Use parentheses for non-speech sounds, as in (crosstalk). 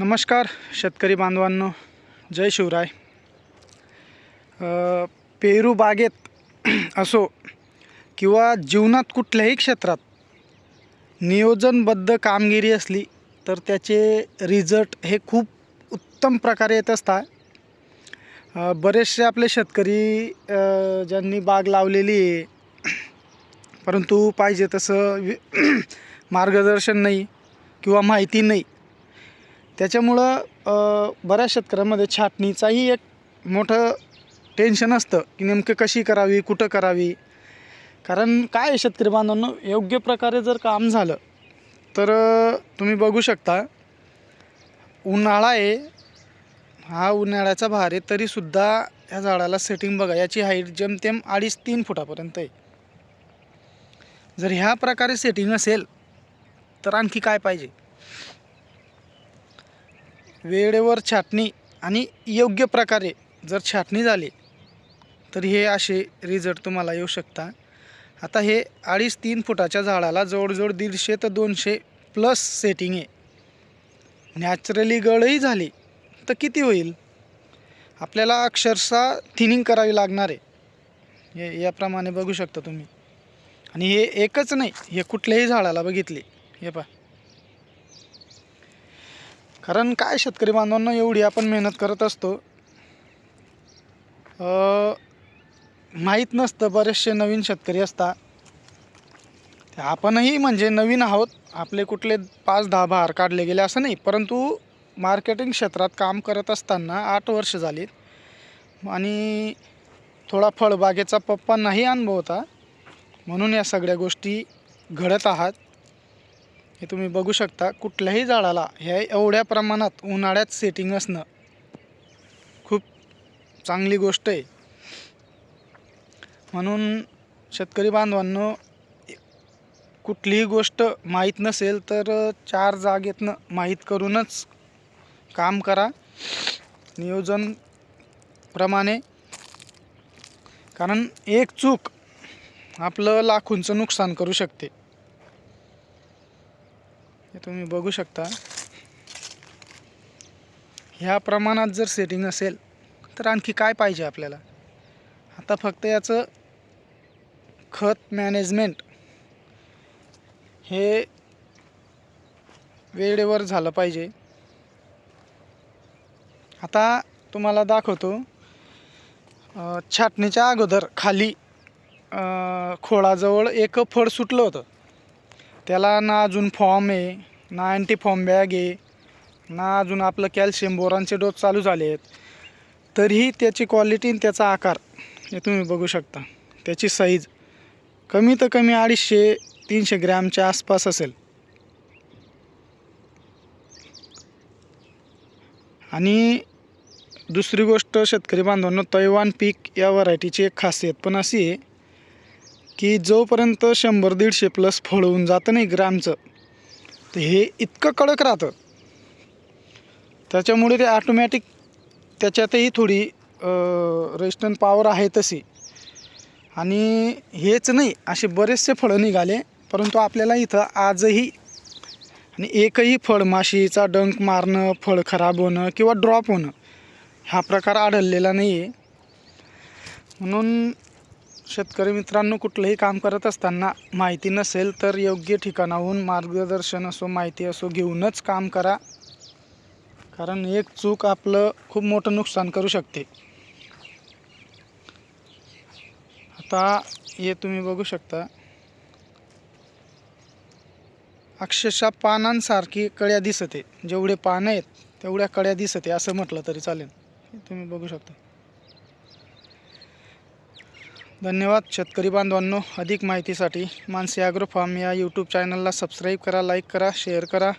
नमस्कार शेतकरी बांधवांनो. जय शिवराय. पेरू बागेत (clears throat) असो किंवा जीवनात कुठल्याही क्षेत्रात नियोजनबद्ध कामगिरी असली तर त्याचे रिझल्ट हे खूप उत्तम प्रकारे येत असतात. बरेचसे आपले शेतकरी ज्यांनी बाग लावलेली आहे परंतु पाहिजे तसं वि- (clears throat) मार्गदर्शन नाही किंवा माहिती नाही त्याच्यामुळं बऱ्याच शेतकऱ्यांमध्ये छाटणीचाही एक मोठं टेन्शन असतं की नेमकं कशी करावी कुठं करावी. कारण काय आहे शेतकरी बांधवांनो योग्य प्रकारे जर काम झालं तर तुम्ही बघू शकता उन्हाळा आहे. हा उन्हाळ्याचा भार आहे तरीसुद्धा ह्या झाडाला सेटिंग बघा याची हाईट जेमतेम अडीच तीन फुटापर्यंत आहे. जर ह्या प्रकारे सेटिंग असेल तर आणखी काय पाहिजे? वेळेवर छाटणी आणि योग्य प्रकारे जर छाटणी झाली तर हे असे रिझल्ट तुम्हाला येऊ शकता. आता हे अडीच तीन फुटाच्या झाडाला जवळजवळ दीडशे तर दोनशे प्लस सेटिंग आहे. नॅचरली गळही झाली तर किती होईल? आपल्याला अक्षरशः थिनिंग करावी लागणार आहे. हे याप्रमाणे बघू शकता तुम्ही. आणि हे एकच नाही हे कुठल्याही झाडाला बघितले. हे पहा. कारण काय शेतकरी बांधवांना एवढी आपण मेहनत करत असतो. माहीत नसतं बरेचसे नवीन शेतकरी असतात. ते आपणही म्हणजे नवीन आहोत आपले कुठले पाच दहा भार काढले गेले असं नाही. परंतु मार्केटिंग क्षेत्रात काम करत असताना आठ वर्ष झालीत आणि थोडा फळबागेचा पप्पांनाही अनुभव होता म्हणून या सगळ्या गोष्टी घडत आहात. हे तुम्ही बघू शकता कुठल्याही झाडाला ह्या एवढ्या प्रमाणात उन्हाळ्यात सेटिंग असणं खूप चांगली गोष्ट आहे. म्हणून शेतकरी बांधवांनो कुठलीही गोष्ट माहीत नसेल तर चार जागेतनं माहीत करूनच काम करा. नियोजन प्रमाणे. कारण एक चूक आपलं लाखोंचं नुकसान करू शकते. तुम्ही बघू शकता. ह्या प्रमाणात जर सेटिंग असेल तर आणखी काय पाहिजे आपल्याला? आता फक्त याचं खत मॅनेजमेंट हे वेळेवर झालं पाहिजे. आता तुम्हाला दाखवतो छाटणीच्या अगोदर खाली खोळाजवळ एक फळ सुटलं होतं. त्याला ना अजून फॉर्म आहे. ना अँटी बॅग आहे. ना अजून आपलं कॅल्शियम बोरांचे डोस चालू झाले आहेत तरीही त्याची क्वालिटी आणि त्याचा आकार हे तुम्ही बघू शकता. त्याची साईज कमी तर कमी अडीचशे तीनशे ग्रॅमच्या आसपास असेल. आणि दुसरी गोष्ट शेतकरी बांधवांनो तैवान पीक या व्हरायटीची एक खासियत पण अशी आहे की जोपर्यंत शंभर दीडशे प्लस फळ होऊन जातं नाही ग्रामचं तर हे इतकं कडक राहतं. त्याच्यामुळे ते ऑटोमॅटिक त्याच्यातही थोडी रेस्टन पॉवर आहे तशी. आणि हेच नाही असे बरेचसे फळं निघाले परंतु आपल्याला इथं आजही आणि एकही फळ माशीचा डंक मारणं फळ खराब होणं किंवा ड्रॉप होणं हा प्रकार आढळलेला नाही आहे म्हणून शेतकरी मित्रांनो कुठलंही काम करत असताना माहिती नसेल तर योग्य ठिकाणाहून मार्गदर्शन असो माहिती असो घेऊनच काम करा. कारण एक चूक आपलं खूप मोठं नुकसान करू शकते. आता हे तुम्ही बघू शकता. अक्षरशः पानांसारखी कळ्या दिसते. जेवढे पानं आहेत तेवढ्या कळ्या दिसते असं म्हटलं तरी चालेल. तुम्ही बघू शकता. धन्यवाद शेतकरी बांधवांनो अधिक माहितीसाठी मानसी ॲग्रो फार्म या यूट्यूब चॅनलला सबस्क्राईब करा लाईक करा शेअर करा.